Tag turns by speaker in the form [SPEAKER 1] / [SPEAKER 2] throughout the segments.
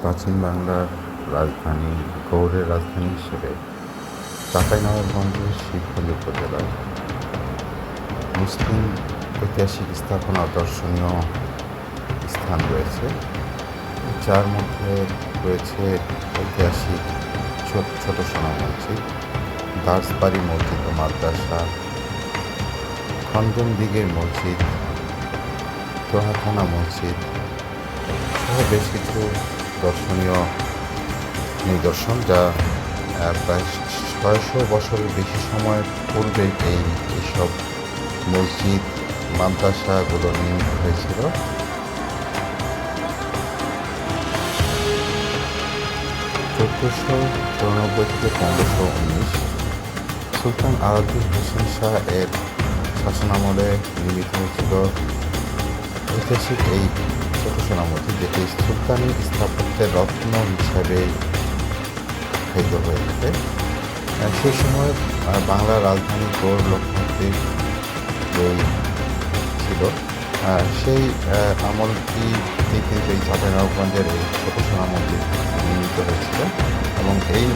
[SPEAKER 1] প্রাচীন রাজধানী, গৌড়ের রাজধানী হিসেবে চাঁপাইনবাবগঞ্জের শিবগঞ্জ উপজেলায় মুসলিম ঐতিহাসিক স্থাপনা দর্শনীয় স্থান রয়েছে, যার মধ্যে রয়েছে ঐতিহাসিক ছোট ছোট সোনা মসজিদ দাসবাড়ি মসজিদ ও মাদ্রাসা, খন্দন দিঘের মসজিদ, দোহাখানা মসজিদ, সহ বেশ কিছু দর্শনীয় নিদর্শন যা প্রায় ছয়শো বছরের বেশি সময় পূর্বে এই, এইসব মসজিদ, মাদ্রাসাগুলো নির্মিত হয়েছিল। চোদ্দোশো চৌরানব্বই থেকে পনেরোশো উনিশ সুলতান আলাউদ্দিন হোসেন শাহ এর শাসনামলে নির্মিত হয়েছিল ঐতিহাসিক এই সোনা মসজিদ যেটি সুলতানি স্থাপত্যের রত্ন হিসাবে আখ্যায়িত হয়ে থাকে। সেই সময় বাংলার রাজধানী গৌড় লক্ষ্মীর ছিল। সেই আমলটি এই চাঁপাইনবাবগঞ্জের এই সোনা মন্দির নির্মিত হয়েছিল এবং এই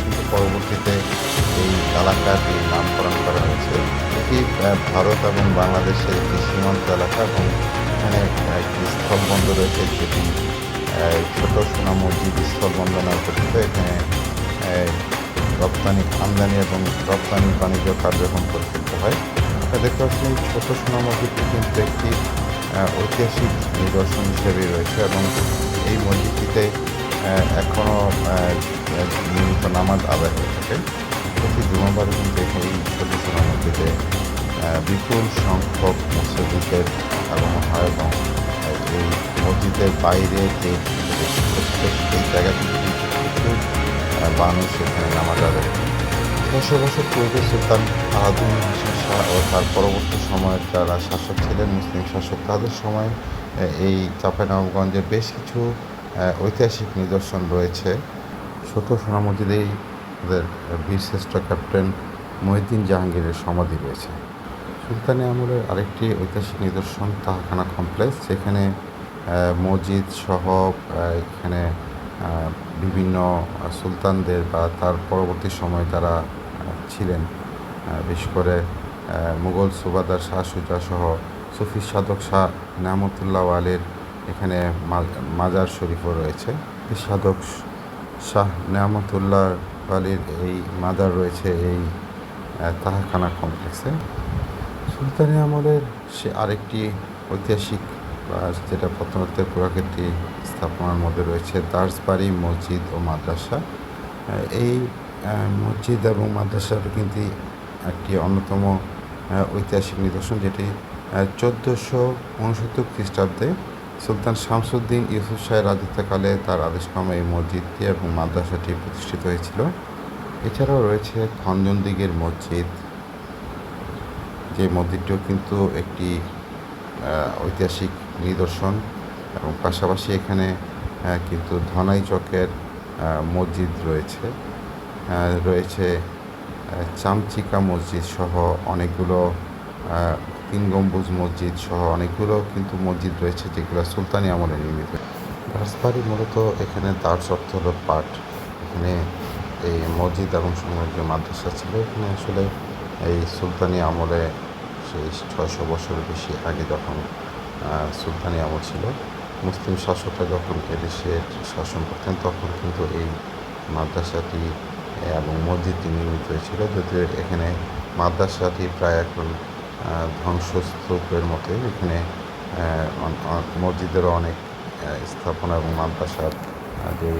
[SPEAKER 1] কিন্তু পরবর্তীতে এই এলাকার এই নামকরণ করা হয়েছে, এটি ভারত এবং বাংলাদেশের একটি সীমান্ত এলাকা এবং এখানে একটি স্থলবন্দর রয়েছে যেটি ছোট সোনা মসজিদ স্থলবন্দর নামে পরিচিত এখানে রপ্তানি, আমদানি এবং রপ্তানি বাণিজ্য কার্যক্রম পরিচালিত হয়। দেখতে পাচ্ছেন এই ছোট সোনা মসজিদটি কিন্তু একটি ঐতিহাসিক নিদর্শন হিসেবে রয়েছে এবং এই মসজিদটিতে এখনও নিয়মিত নামাজ আদায় হয়ে থাকে। প্রতি জুমাবারে কিন্তু এই ছোট সোনা মসজিদে বিপুল সংখ্যক মুসলিমদের আগমন হয় এবং এই মসজিদের বাইরে যে প্রত্যেক জায়গা থেকে মানুষ এখানে নামাজ আদায় ছশো বছর পূর্বে সুলতান আলাদুল হোসেন শাহ ও তার পরবর্তী সময়ের যারা শাসক ছিলেন মুসলিম শাসক তাদের সময় এই চাঁপাইনবাবগঞ্জে বেশ কিছু ঐতিহাসিক নিদর্শন রয়েছে ছোট সোনা মসজিদেই বীরশ্রেষ্ঠ ক্যাপ্টেন মহিউদ্দিন জাহাঙ্গীরের সমাধি রয়েছে সুলতানি আমলের আরেকটি ঐতিহাসিক নিদর্শন তাহাখানা কমপ্লেক্স, যেখানে মসজিদ সহ এখানে বিভিন্ন সুলতানদের বা তার পরবর্তী সময় তারা ছিলেন। বিশেষ করে মুঘল সুবাদার শাহ সুজা সহ সুফি সাধক শাহ নামতুল্লাহ আলীর এখানে মাজার শরীফও রয়েছে। সাধক শাহ নেয়ামতুল্লাহ আলীর এই মাজার রয়েছে এই তাহাখানা কমপ্লেক্সে। সুলতানি আমলের সে আরেকটি ঐতিহাসিক যেটা প্রত্নতত্ত্বের পুরাকীর্তি স্থাপনার মধ্যে রয়েছে, দার্সবাড়ি মসজিদ ও মাদ্রাসা। এই মসজিদ এবং মাদ্রাসার কিন্তু একটি অন্যতম ঐতিহাসিক নিদর্শন, যেটি চোদ্দোশো উনসত্তর খ্রিস্টাব্দে সুলতান শামসুদ্দিন ইউসুফ শাহের রাজত্বকালে তার আদেশক্রমে এই মসজিদটি এবং মাদ্রাসাটি প্রতিষ্ঠিত হয়েছিল। এছাড়াও রয়েছে খঞ্জন দিঘের মসজিদ যে মন্দিরটিও কিন্তু একটি ঐতিহাসিক নিদর্শন এবং পাশাপাশি এখানে কিন্তু ধনাই চকের মসজিদ রয়েছে। রয়েছে চামচিকা মসজিদ সহ অনেকগুলো তিন গম্বুজ মসজিদ সহ অনেকগুলো কিন্তু মসজিদ রয়েছে যেগুলো সুলতানি আমলে নির্মিত। রাজবাড়ি মূলত এখানে দার্স অর্থ হলো পাঠ এখানে এই মসজিদ এবং সময়ের যে মাদ্রাসা ছিল। এখানে আসলে এই সুলতানি আমলে সেই ছয়শো বছরের বেশি আগে যখন সুলতানি আমল ছিল, মুসলিম শাসকরা যখন এদেশে শাসন করতেন, তখন কিন্তু এই মাদ্রাসাটি এবং মসজিদটি নির্মিত হয়েছিল, যদিও এখানে মাদ্রাসাটি প্রায় এখন ধ্বংসস্তূপের মতোই। এখানে মসজিদেরও অনেক স্থাপনা এবং মাদ্রাসার যে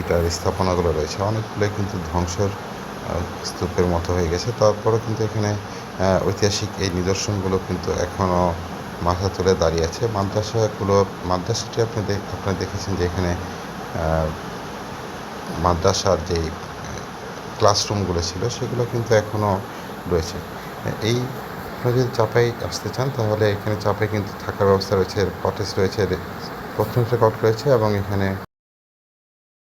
[SPEAKER 1] ইটার স্থাপনাগুলো রয়েছে, অনেকগুলোই কিন্তু ধ্বংসের স্তূপের মতো হয়ে গেছে। তারপরেও কিন্তু এখানে ঐতিহাসিক এই নিদর্শনগুলো কিন্তু এখনও মাথা তুলে দাঁড়িয়ে আছে। মাদ্রাসাগুলো, মাদ্রাসাটি আপনি আপনারা দেখেছেন যে এখানে মাদ্রাসার যেই ক্লাসরুমগুলো ছিল সেগুলো কিন্তু এখনও রয়েছে। এই, আপনারা যদি চাপাই আসতে চান তাহলে এখানে চাপাই কিন্তু থাকার ব্যবস্থা রয়েছে কটেজ রয়েছে প্রথম কট রয়েছে এবং এখানে